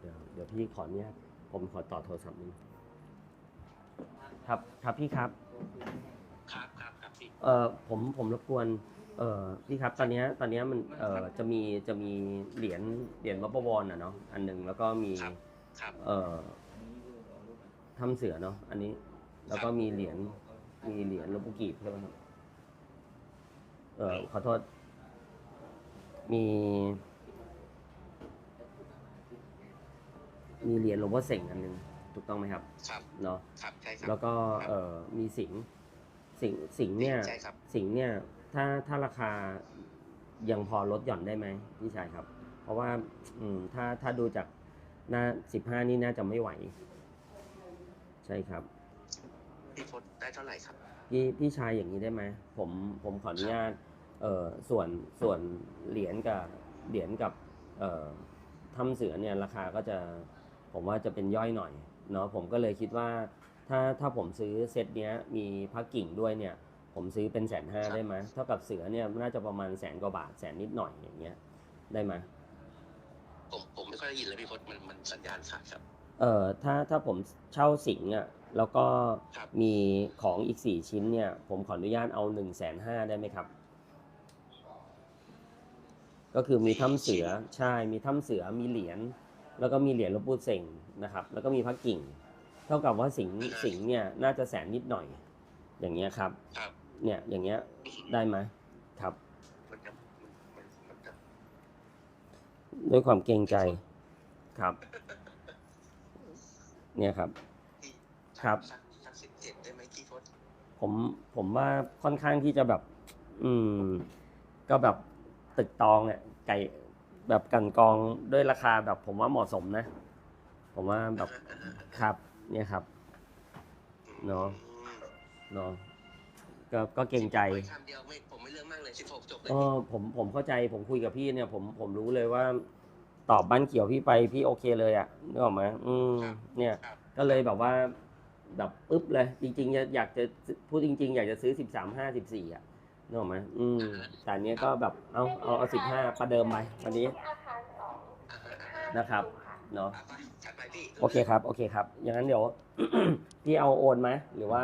เดี๋ยวเดี๋ยวพี่ขออนุญาตผมขอต่อโทรศัพท์นิดนึงครับครับพี่ครับ ครับครับครับพี่เออผมผมรบกวน เออพี่ครับ ตอนเนี้ยตอนเนี้ยมันเออจะมีจะมีเหรียญเหรียญวัปวรอะเนาะอันหนึ่งแล้วก็มีครับครับเอ่อทำเสือเนาะอันนี้ แล้วก็มีเหรียญมีเหรียญหลวงปู่กีบใช่ไหมครับเออขอโทษ มี มีเหรียญหลวงพ่อเสงอันหนึ่งถูกต้องไหมครับครับเนาะครับใช่ครับแล้วก็ครับเออมีสิงห์สิงห์สิงห์เนี่ยใช่ครับสิงห์เนี่ยถ้าถ้าราคายังพอลดหย่อนได้ไหมพี่ชายครับ เพราะว่าอืมถ้าถ้าดูจากหน้าสิบห้านี่น่าจะไม่ไหว ใช่ครับพี่พศได้เท่าไหร่ครับพี่พี่ชายอย่างนี้ได้ไหมผมผมขออนุญาตเอ่อส่วนส่วนเหรียญกับเหรียญกับ เอ่อถ้ำเสือเนี่ยราคาก็จะ ผมว่าจะเป็นย่อยหน่อยเนาะผมก็เลยคิดว่าถ้าถ้าผมซื้อเซตเนี้ยมีพระกิ่งด้วยเนี่ย ผมซื้อเป็นแสนห้าครับได้ไหมเท่ากับเสือเนี่ยน่าจะประมาณแสนกว่าบาทแสนนิดหน่อยอย่างเงี้ยได้ไหมผมผมไม่ค่อยได้ยินเลยพี่พศมันมันสัญญาณขาดครับ เอ่อถ้าถ้าผมเช่าสิงห์อะแล้วก็ครับมีของอีกสี่ชิ้นเนี่ย ผมขออนุญาตเอาหนึ่งแสนห้าได้ไหมครับ ก็คือมีถ้ำเสือใช่มีถ้ำเสือมีเหรียญ แล้วก็มีเหรียญหลวงปู่เสงนะครับ แล้วก็มีพระกิ่ง เท่ากับว่าสิงห์สิงห์เนี่ยน่าจะแสนนิดหน่อย อย่างเงี้ยครับ ครับเนี่ยอย่างเงี้ยได้ไหมครับ มันจะมันมันมันจะด้วยความเกรงใจครับ เนี่ยครับพี่ครับ สักสักสิบเจ็ดได้ไหมพี่พศผมผมว่าค่อนข้างที่จะแบบ อืม ก็แบบตึกตองอะไก่ แบบกันกองด้วยราคาแบบผมว่าเหมาะสมนะ ผมว่าแบบครับเนี่ยครับเนอะเนาะก็ก็เกรงใจไว้คำเดียวไม่ผมไม่เรื่องมากเลยสิบหกจบเลยเออผมผมเข้าใจผมคุยกับพี่เนี่ย ผมผมรู้เลยว่า ตอบบ้านเขียวพี่ไปพี่โอเคเลยอะ่ะนึกออกไหมอืมเนี่ยครับก็เลยแบบว่าแบบปึ๊บเลย จริงๆอยากจะพูดจริง ๆ อยากจะซื้อสิบสามห้าสิบสี่อะ นึกออกไหมอืมแต่อันเนี้ยก็แบบเอาเอาเอาสิบห้าประเดิมไปวันนี้อ่าฮะอ่าฮะนะครับเนาะอะไปจัดไปพี่โอเคครับ โอเคครับ อย่างนั้นเดี๋ยว พี่เอาโอนไหมหรือว่า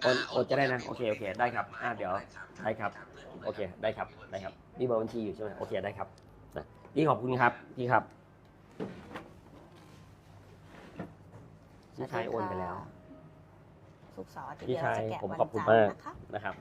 โอนโอนจะได้นะ โอเคโอเค ได้ครับอะเดี๋ยวได้ครับ โอเคได้ครับได้ครับนี่เบอร์บัญชีอยู่ใช่ไหมโอเคได้ครับนะพี่ขอบคุณครับพี่ครับพี่ชายโอนไปแล้ว สุกร์เสาร์อาทิตย์พี่เดี๋ยวชายเราจะแกะผมวันขอบคุณจันทมากร์นะคะ นะครับ